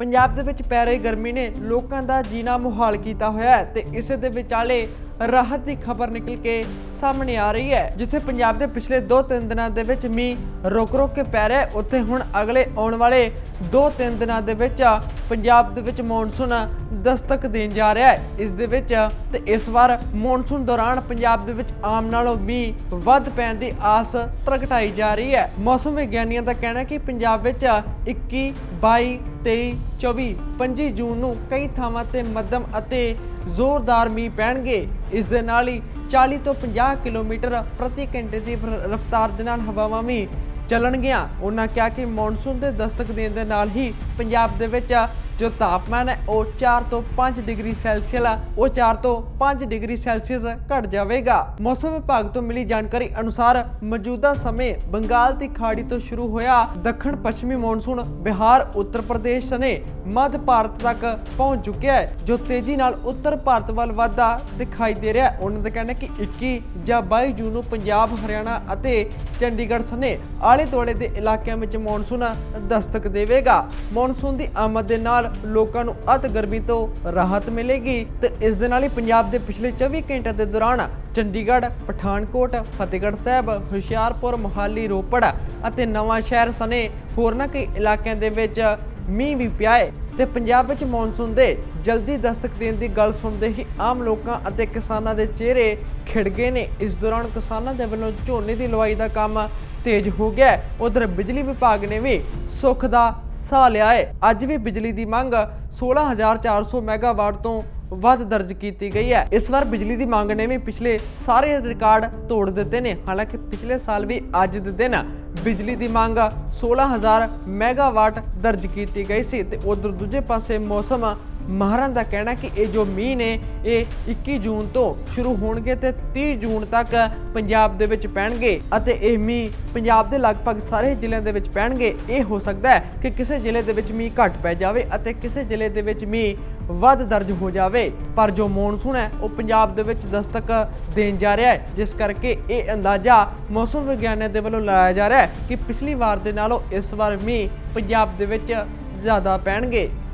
ਪੰਜਾਬ ਦੇ ਵਿੱਚ ਪੈ ਰਹੀ ਗਰਮੀ ਨੇ ਲੋਕਾਂ ਦਾ ਜੀਣਾ ਮੁਹਾਲ ਕੀਤਾ ਹੋਇਆ ਹੈ ਤੇ ਇਸੇ ਦੇ ਵਿਚਾਲੇ ਰਾਹਤ ਦੀ ਖਬਰ ਨਿਕਲ ਕੇ ਸਾਹਮਣੇ ਆ ਰਹੀ ਹੈ, ਜਿੱਥੇ ਪੰਜਾਬ ਦੇ ਪਿਛਲੇ 2-3 ਦਿਨਾਂ ਦੇ ਵਿੱਚ ਮੀਂਹ ਰੁਕ-ਰੁਕ ਕੇ ਪੈ ਰਿਹਾ ਉੱਥੇ ਹੁਣ ਅਗਲੇ ਆਉਣ ਵਾਲੇ 2-3 ਦਿਨਾਂ ਦੇ ਵਿੱਚ ਪੰਜਾਬ ਦੇ ਵਿੱਚ ਮੌਨਸੂਨ ਦਸਤਕ ਦੇਣ ਜਾ ਰਿਹਾ ਹੈ। ਇਸ ਦੇ ਵਿੱਚ ਤੇ ਇਸ ਵਾਰ ਮੌਨਸੂਨ ਦੌਰਾਨ ਪੰਜਾਬ ਦੇ ਵਿੱਚ ਆਮ ਨਾਲੋਂ ਮੀਂਹ ਵੱਧ ਪੈਣ ਦੀ ਆਸ ਪ੍ਰਗਟਾਈ ਜਾ ਰਹੀ ਹੈ। ਮੌਸਮ ਵਿਗਿਆਨੀਆਂ ਦਾ ਕਹਿਣਾ ਹੈ ਕਿ ਪੰਜਾਬ ਵਿੱਚ 21 22 23 24 25 ਜੂਨ ਨੂੰ ਕਈ ਥਾਵਾਂ ਤੇ ਮੱਧਮ ਅਤੇ ਜ਼ੋਰਦਾਰ ਮੀਂਹ ਪੈਣਗੇ। ਇਸ ਦੇ ਨਾਲ ਹੀ 40 ਤੋਂ 50 ਕਿਲੋਮੀਟਰ ਪ੍ਰਤੀ ਘੰਟੇ ਦੀ ਰ- ਰਫ਼ਤਾਰ ਦੇ ਨਾਲ ਹਵਾਵਾਂ ਵੀ ਚੱਲਣਗੀਆਂ। ਉਹਨਾਂ ਕਿਹਾ ਕਿ ਮੌਨਸੂਨ ਦੇ ਦਸਤਕ ਦੇਣ ਦੇ ਨਾਲ ਹੀ ਪੰਜਾਬ ਦੇ ਵਿੱਚ ਜੋ ਤਾਪਮਾਨ ਹੈ ਉਹ 4 ਤੋਂ 5 ਡਿਗਰੀ ਸੈਲਸੀਅਸ ਆ, ਉਹ 4 ਤੋਂ 5 ਡਿਗਰੀ ਸੈਲਸੀਅਸ ਘਟ ਜਾਵੇਗਾ। ਮੌਸਮ ਵਿਭਾਗ ਤੋਂ ਮਿਲੀ ਜਾਣਕਾਰੀ ਅਨੁਸਾਰ ਮੌਜੂਦਾ ਸਮੇਂ ਬੰਗਾਲ ਦੀ ਖਾੜੀ ਤੋਂ ਸ਼ੁਰੂ ਹੋਇਆ। ਦੱਖਣ ਪੱਛਮੀ ਮੌਨਸੂਨ ਬਿਹਾਰ, ਉੱਤਰ ਪ੍ਰਦੇਸ਼ ਸਣੇ ਮੱਧ ਭਾਰਤ ਤੱਕ ਪਹੁੰਚ ਚੁੱਕਿਆ ਹੈ, ਜੋ ਤੇਜ਼ੀ ਨਾਲ ਉੱਤਰ ਭਾਰਤ ਵੱਲ ਵਧਦਾ ਦਿਖਾਈ ਦੇ ਰਿਹਾ ਹੈ। ਉਹਨਾਂ ਦਾ ਕਹਿਣਾ ਕਿ 21 ਜਾਂ 22 ਜੂਨ ਨੂੰ ਪੰਜਾਬ, ਹਰਿਆਣਾ ਅਤੇ ਚੰਡੀਗੜ੍ਹ ਸਣੇ ਆਲੇ ਦੁਆਲੇ ਦੇ ਇਲਾਕਿਆਂ ਵਿੱਚ ਮੌਨਸੂਨ ਦਸਤਕ ਦੇਵੇਗਾ। ਮੌਨਸੂਨ ਦੀ ਆਮਦ ਦੇ ਨਾਲ ਲੋਕਾਂ ਨੂੰ ਅਤ ਗਰਮੀ ਤੋਂ ਰਾਹਤ ਮਿਲੇਗੀ ਤੇ ਇਸ ਦੇ ਨਾਲ ਹੀ ਪੰਜਾਬ ਦੇ ਪਿਛਲੇ 24 ਘੰਟਿਆਂ ਦੇ ਦੌਰਾਨ ਚੰਡੀਗੜ੍ਹ, ਪਠਾਨਕੋਟ, ਫਤਿਹਗੜ੍ਹ ਸਾਹਿਬ, ਹੁਸ਼ਿਆਰਪੁਰ, ਮੋਹਾਲੀ, ਰੋਪੜ ਅਤੇ ਨਵਾਂ ਸ਼ਹਿਰ ਸਣੇ ਹੋਰਨਾਂ ਕਈ ਇਲਾਕਿਆਂ ਦੇ ਵਿੱਚ ਮੀਂਹ ਵੀ ਪਿਆ ਹੈ ਤੇ ਪੰਜਾਬ ਵਿੱਚ ਮੌਨਸੂਨ ਦੇ ਜਲਦੀ ਦਸਤਕ ਦੇਣ ਦੀ ਗੱਲ ਸੁਣਦੇ ਹੀ ਆਮ ਲੋਕਾਂ ਅਤੇ ਕਿਸਾਨਾਂ ਦੇ ਚਿਹਰੇ ਖਿੜ ਗਏ ਨੇ। ਇਸ ਦੌਰਾਨ ਕਿਸਾਨਾਂ ਦੇ ਵੱਲੋਂ ਝੋਨੇ ਦੀ ਲਵਾਈ ਦਾ ਕੰਮ ਤੇਜ਼ ਹੋ ਗਿਆ। ਉਧਰ ਬਿਜਲੀ ਵਿਭਾਗ ਨੇ ਵੀ ਸੁੱਖ ਦਾ ਸਾਹ ਲਿਆ ਹੈ ਅੱਜ ਵੀ ਬਿਜਲੀ ਦੀ ਮੰਗ 16400 ਮੈਗਾਵਾਟ ਤੋਂ ਵੱਧ ਦਰਜ ਕੀਤੀ ਗਈ ਹੈ। ਇਸ ਵਾਰ ਬਿਜਲੀ ਦੀ ਮੰਗ ਨੇ ਵੀ ਪਿਛਲੇ ਸਾਰੇ ਰਿਕਾਰਡ ਤੋੜ ਦਿੱਤੇ ਨੇ। ਹਾਲਾਂਕਿ ਪਿਛਲੇ ਸਾਲ ਵੀ ਅੱਜ ਦੇ ਦਿਨ ਬਿਜਲੀ ਦੀ ਮੰਗ 16000 ਮੈਗਾਵਾਟ ਦਰਜ ਕੀਤੀ ਗਈ ਸੀ ਤੇ ਉਧਰ ਦੂਜੇ ਪਾਸੇ ਮੌਸਮ ਮਾਹਰਾਂ ਦਾ ਕਹਿਣਾ ਕਿ ਇਹ ਜੋ ਮੀਂਹ ਨੇ, ਇਹ 21 ਜੂਨ ਤੋਂ ਸ਼ੁਰੂ ਹੋਣਗੇ ਤੇ 30 ਜੂਨ ਤੱਕ ਪੰਜਾਬ ਦੇ ਵਿੱਚ ਪੈਣਗੇ ਅਤੇ ਇਹ ਮੀਂਹ ਪੰਜਾਬ ਦੇ ਲਗਭਗ ਸਾਰੇ ਜ਼ਿਲ੍ਹਿਆਂ ਦੇ ਵਿੱਚ ਪੈਣਗੇ। ਇਹ ਹੋ ਸਕਦਾ ਹੈ ਕਿ ਕਿਸੇ ਜ਼ਿਲ੍ਹੇ ਦੇ ਵਿੱਚ ਮੀਂਹ ਘੱਟ ਪੈ ਜਾਵੇ ਅਤੇ ਕਿਸੇ ਜ਼ਿਲ੍ਹੇ ਦੇ ਵਿੱਚ ਮੀਂਹ ਵੱਧ ਦਰਜ ਹੋ ਜਾਵੇ। ਪਰ ਜੋ ਮੌਨਸੂਨ ਹੈ, ਉਹ ਪੰਜਾਬ ਦੇ ਵਿੱਚ ਦਸਤਕ ਦੇਣ ਜਾ ਰਿਹਾ ਹੈ, ਜਿਸ ਕਰਕੇ ਇਹ ਅੰਦਾਜ਼ਾ ਮੌਸਮ ਵਿਗਿਆਨੀਆਂ ਦੇ ਵੱਲੋਂ ਲਾਇਆ ਜਾ ਰਿਹਾ ਹੈ ਕਿ ਪਿਛਲੀ ਵਾਰ ਦੇ ਨਾਲੋਂ ਇਸ ਵਾਰ ਮੀਂਹ ਪੰਜਾਬ ਦੇ ਵਿੱਚ ਜ਼ਿਆਦਾ ਪੈਣਗੇ।